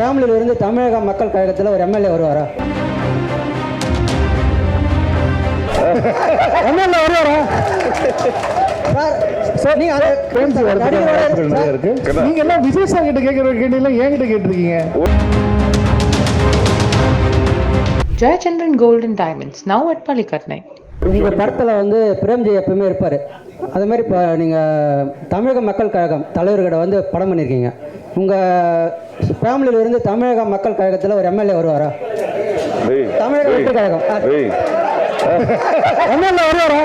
ஃபேமிலியில இருந்து தமிழக மக்கள் கழகத்தில் ஒரு எம்எல்ஏ வருவாரா? எம்எல்ஏ வருவாரா? சார் நீங்க எல்லாம் விஜய் சார் கிட்ட கேட்கிற கேட்டீங்களா என்கிட்ட கேட்டிருக்கீங்க? Jayachandran Gold and Diamonds, now at Palikatnai. உங்க படத்துல வந்து பிரேம்ஜி எப்பவுமே இருப்பாரு. அதே மாதிரி இப்போ நீங்க தமிழக மக்கள் கழகம் தலைவர்கிட்ட வந்து படம் பண்ணியிருக்கீங்க உங்க ஃபேமிலியில இருந்து தமிழக மக்கள் கழகத்தில் ஒரு எம்எல்ஏ வருவாரா? தமிழக வெற்றி கழகம். எம்எல்ஏ வருவாரா?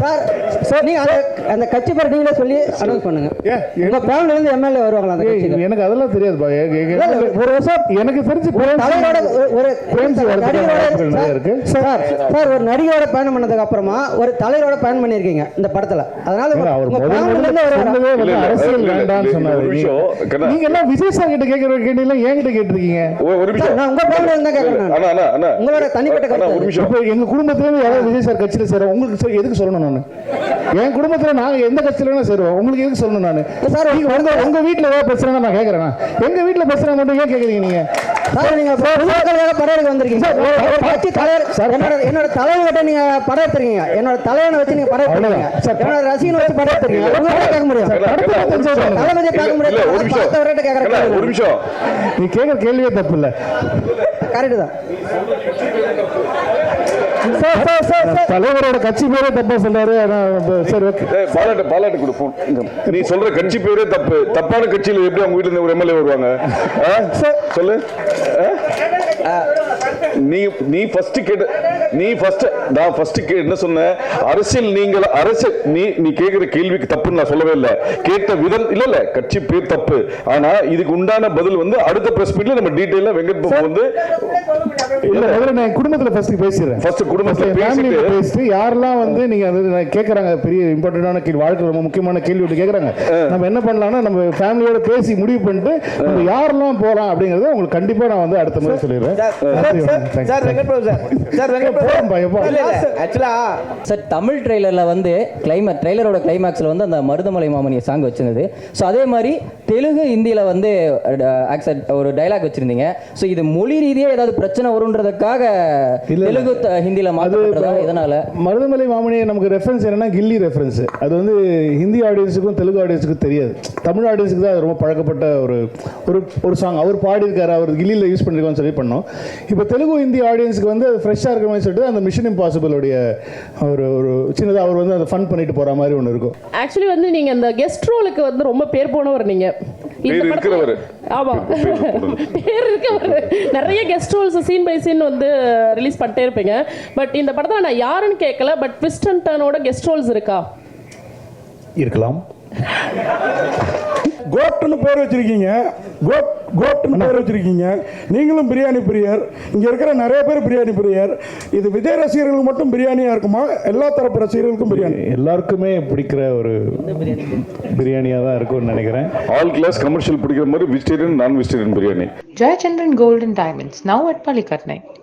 சார் சார் நீங்க அந்த அந்த கட்சி பேர் நீங்களே சொல்லி அனௌன்ஸ் பண்ணுங்க. உங்க ஃபேமிலியில இருந்து எம்எல்ஏ வருவாங்களா அந்த கட்சிக்கு எனக்கு அதெல்லாம் இல்ல, ஒரு வருஷம் எனக்கு தெரிஞ்சு தலைவரோட ஒரு- நடிகரோட-. சார் சார் ஒரு நடிகரோட பயணம் பண்ணதுக்கு அப்புறமா ஒரு தலைவரோட பயணம் பண்ணியிருக்கீங்க இந்த படத்துல. அதனால உங்க இருந்து அரசியல் வேண்டாம்னு சொன்னாரு. நீங்க எல்லாம் விஜய் சார் கிட்ட கேட்கிற கேட்டீங்களா என்கிட்ட கேட்டிருக்கீங்க. ஒரு- நிமிஷம். நான் உங்க family ல இருந்து. உங்களோட தனிப்பட்ட கருத்து ஒரு நிமிஷம். எங்க குடும்பத்துல இருந்து யாராவது விஜய் சார் கட்சியில சேர உங்களுக்கு எதுக்கு சொல்லணும்? நான். என் குடும்பத்துல நாங்க எந்த கட்சியில வேணா சேருவோம். உங்களுக்கு எதுக்கு சொல்லணும் நான்? சார், நீங்க உங்க உங்க வீட்ல ஏதாவது பிரச்சனை நான் கேக்குறேன் எங்க வீட்ல பிரச்சனை மட்டும் ஏன் கேக்குறீங்க நீங்க? சார் நீங்க பொதுமக்களுக்காக படம் வந்திருக்கீங்க. ஒரு கட்சி தலைவர் என்னோட என்னோட தலைவர்கிட்ட நீங்க படம் எடுத்துருக்கீங்க. என்னோட தலைவனை வச்சு நீங்க படம் எடுத்துருக்கீங்க. சார், என்னோட ரசிகனை வச்சு படம் எடுத்துருக்கீங்க. உங்ககிட்ட கேட்க நிமிஷம். தளபதியை பார்க்க முடியாது. இல்ல, ஒரு நிமிஷம். பார்த்தவர்கிட்ட கேட்கற கேள்வி. ஒரு நிமிஷம். நீ கேக்குற கேள்வியே தப்பு இல்ல. கரெக்ட் தான். சார் சார் சார் சார் தலைவரோட கட்சி பேரே தப்பா சொல்றாரு. சரி ஓகே. பாலாட்டு, பாலாட்டு கொடு, phone. இங்க. நீ சொல்ற கட்சி பேரே தப்பு. தப்பான கட்சியில எப்படி அவங்க வீட்டுல இருந்து ஒரு எம்எல்ஏ வருவாங்க? ஆ? சொல்லு. ஆ? நீ நீ ஃபர்ஸ்ட் கேட்ட நீ ஃபர்ஸ்ட் நான் ஃபர்ஸ்ட் என்ன சொன்னேன்? அரசியல் நீங்கள் அரசியல் நீ நீ கேக்குற கேள்விக்கு தப்புன்னு நான் சொல்லவே இல்லை. கேட்ட விதம் இல்ல இல்ல கட்சி பேர் தப்பு. ஆனா இதுக்கு உண்டான பதில் வந்து அடுத்த பிரஸ் மீட்ல நம்ம டீடைலா வெங்கட் பாபு வந்து இல்ல முதல்ல நான் என் குடும்பத்துல ஃபர்ஸ்ட் பேசிடுறேன். ஃபர்ஸ்ட் குடும்பத்துல ஃபேமிலியில பேசிட்டு பேசிட்டு யாரெல்லாம் வந்து நீங்க கேக்குறாங்க பெரிய இம்பார்ட்டன்டான கேள்வி வாழ்க்கை ரொம்ப முக்கியமான கேள்வி ஒன்று கேக்குறாங்க. நம்ம என்ன பண்ணலாம்னா நம்ம ஃபேமிலியோட பேசி முடிவு பண்ணிட்டு நம்ம யாரெல்லாம் போலாம் அப்படிங்கறத உங்களுக்கு கண்டிப்பா நான் வந்து அடுத்த முறை சொல்லிடுறேன். Sir sir sir sir Tamil ட்ரெய்லரில் வந்து கிளைமேக் ட்ரெய்லரோட கிளைமேக்ஸில் வந்து அந்த மருதமலை மாமணி சாங் வச்சிருந்தது. ஸோ அதே மாதிரி தெலுங்கு ஹிந்தியில் வந்து ஒரு டைலாக் வச்சிருந்தீங்க. ஸோ இது மொழி ரீதியாக ஏதாவது பிரச்சனை வருன்றதுக்காக இல்ல. தெலுங்கு த- ஹிந்தியில் மாற்றப்படுறதா? இதனால மருதமலை மாமணி நமக்கு ரெஃபரன்ஸ் என்னன்னா கில்லி ரெஃபரன்ஸ் அது வந்து ஹிந்தி ஆடியன்ஸுக்கும் தெலுங்கு ஆடியன்ஸுக்கும் தெரியாது. தமிழ் ஆடியன்ஸுக்கு தான் அது ரொம்ப பழக்கப்பட்ட ஒரு ஒரு ஒரு சாங் அவர் பாடியிருக்காரு அவர் கில்லியில் யூஸ் பண்ணிருக்கோம்னு சொல்லி பண்ணோம். இப்போ தெலுங்கு ஹிந்தி ஆடியன்ஸுக்கு வந்து அது ஃப்ரெஷ்ஷாக இருக்கிற மாதிரி சொல்லிட்டு அந்த மிஷன் இம்பாசிபிளுடைய ஒரு ஒரு சின்னதாக அவர் வந்து அதை ஃபன் பண்ணிட்டு போகிற மாதிரி ஒன்று இருக்கும். ஆக்சுவலி வந்து நீங்க இந்த கெஸ்ட் ரோலுக்கு வந்து ரொம்ப பேர் போனவர் நீங்க. இந்த பேர் படத்துல- இருக்கிறவரு. ஆமா. பேர் நிறைய guest roles scene by scene வந்து ரிலீஸ் பண்ணிட்டே இருப்பீங்க. பட் இந்த படத்துல நான் யாருன்னு கேட்கல பட் ட்விஸ்ட் அண்ட் டர்னோட கெஸ்ட் ரோல்ஸ் இருக்கா? இருக்கலாம். கோட்டுன்னு பேர் வச்சிருக்கீங்க. கோட் கோட்டுன்னு பேர் வச்சிருக்கீங்க. நீங்களும் பிரியாணி பிரியர். இங்க இருக்கிற நிறைய பேர் பிரியாணி பிரியர். இது விஜய் ரசிகர்களுக்கு மட்டும் பிரியாணியா இருக்குமா? எல்லா தரப்பு ரசிகர்களுக்கும் பிரியாணி. எல்லாருக்குமே பிடிக்கிற ஒரு பிரியாணியாக தான் இருக்கும்னு நினைக்கிறேன். ஆல் கிளாஸ் கமர்ஷியல் பிடிக்கிற மாதிரி வெஜிடேரியன் நான் vegetarian biryani. Gold and Diamonds, now at Palikatnai.